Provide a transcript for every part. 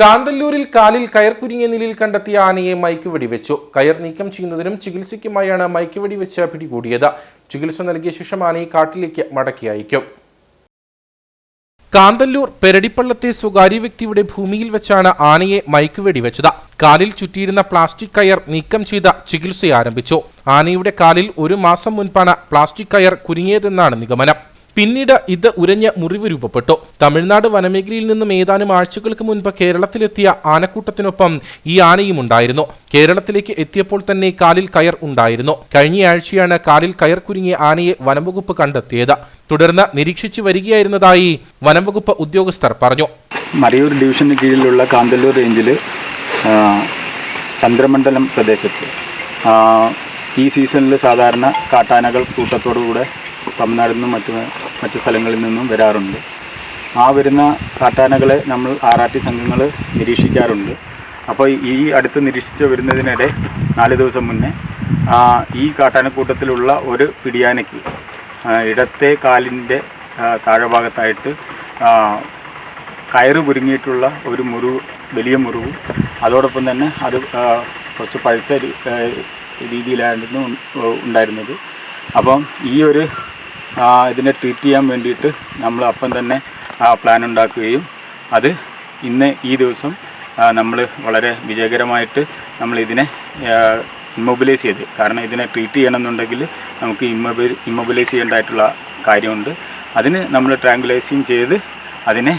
കാന്തല്ലൂരിൽ കാലിൽ കയർ കുരുങ്ങിയ നിലയിൽ കണ്ടെത്തിയ ആനയെ മയക്കുവെടി വെച്ചു കയർ നീക്കം ചെയ്യുന്നതിനും ചികിത്സയ്ക്കുമായാണ് മയക്കുവെടി വെച്ച് പിടികൂടിയത്. ചികിത്സ നൽകിയ ശേഷം ആനയെ കാട്ടിലേക്ക് മടക്കി അയക്കും. കാന്തല്ലൂർ പെരടിപ്പള്ളത്തെ സ്വകാര്യ വ്യക്തിയുടെ ഭൂമിയിൽ വെച്ചാണ് ആനയെ മയക്കുവെടി വെച്ചത് കാലിൽ ചുറ്റിയിരുന്ന പ്ലാസ്റ്റിക് കയർ നീക്കം ചെയ്ത ചികിത്സ ആരംഭിച്ചു ആനയുടെ കാലിൽ ഒരു മാസം മുൻപാണ് പ്ലാസ്റ്റിക് കയർ കുരുങ്ങിയതെന്നാണ് നിഗമനം. പിന്നീട് ഇത് ഉരഞ്ഞ് മുറിവ് രൂപപ്പെട്ടു. തമിഴ്നാട് വനമേഖലയിൽ നിന്നും ഏതാനും ആഴ്ചകൾക്ക് മുൻപ് കേരളത്തിലെത്തിയ ആനക്കൂട്ടത്തിനൊപ്പം ഈ ആനയും ഉണ്ടായിരുന്നു. കേരളത്തിലേക്ക് എത്തിയപ്പോൾ തന്നെ കാലിൽ കയർ ഉണ്ടായിരുന്നു. കഴിഞ്ഞയാഴ്ചയാണ് കാലിൽ കയർ കുരുങ്ങിയ ആനയെ വനംവകുപ്പ് കണ്ടെത്തിയത്. തുടർന്ന് നിരീക്ഷിച്ചു വരികയായിരുന്നതായി വനംവകുപ്പ് ഉദ്യോഗസ്ഥർ പറഞ്ഞു. മറയൂർ ഡിവിഷന് കീഴിലുള്ള കാന്തല്ലൂർ റേഞ്ചിൽ ചന്ദ്രമണ്ഡലം പ്രദേശത്ത് ഈ സീസണിൽ സാധാരണ കാട്ടാനകൾ കൂട്ടത്തോടുകൂടെ തമിഴ്നാടിൽ നിന്നും മറ്റു മറ്റു സ്ഥലങ്ങളിൽ നിന്നും വരാറുണ്ട്. ആ വരുന്ന കാട്ടാനകളെ നമ്മൾ ആർ ആർ ടി സംഘങ്ങൾ നിരീക്ഷിക്കാറുണ്ട്. അപ്പോൾ ഈ അടുത്ത് നിരീക്ഷിച്ച് വരുന്നതിനിടെ നാല് ദിവസം മുന്നേ ഈ കാട്ടാനക്കൂട്ടത്തിലുള്ള ഒരു പിടിയാനയ്ക്ക് ഇടത്തെ കാലിന്റെ താഴഭാഗത്തായിട്ട് കയറ് കുരുങ്ങിയിട്ടുള്ള ഒരു മുറിവ് വലിയ മുറിവും. അതോടൊപ്പം തന്നെ അത് കുറച്ച് പഴുത്ത രീതിയിലായിരുന്നു ഉണ്ടായിരുന്നത്. അപ്പം ഈ ഒരു ഇതിനെ ട്രീറ്റ് ചെയ്യാൻ വേണ്ടിയിട്ട് നമ്മൾ അപ്പം തന്നെ ആ പ്ലാൻ ഉണ്ടാക്കുകയും അത് ഇന്ന് ഈ ദിവസം നമ്മൾ വളരെ വിജയകരമായിട്ട് നമ്മൾ ഇതിനെ ഇമ്മൊബിലൈസ് ചെയ്ത്. കാരണം ഇതിനെ ട്രീറ്റ് ചെയ്യണമെന്നുണ്ടെങ്കിൽ നമുക്ക് ഇമ്മൊബിൽ ഇമ്മൊബിലൈസ് ചെയ്യേണ്ടതായിട്ടുള്ള കാര്യമുണ്ട്. അതിന് നമ്മൾ ട്രാങ്കുലൈസിങ് ചെയ്ത് അതിനെ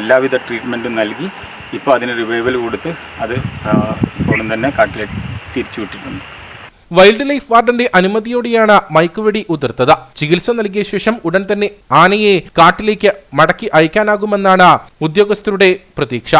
എല്ലാവിധ ട്രീറ്റ്മെന്റും നൽകി ഇപ്പോൾ അതിന് റിവൈവൽ കൊടുത്ത് അത് ഇപ്പോഴും തന്നെ കാട്ടിലേക്ക് തിരിച്ചു വിട്ടിട്ടുണ്ട്. വൈൽഡ് ലൈഫ് വാർഡന്റെ അനുമതിയോടെയാണ് മയക്കുവെടി ഉതിർത്തത്. ചികിത്സ നൽകിയ ശേഷം ഉടൻ തന്നെ ആനയെ കാട്ടിലേക്ക് മടക്കി അയക്കാനാകുമെന്നാണ് ഉദ്യോഗസ്ഥരുടെ പ്രതീക്ഷ.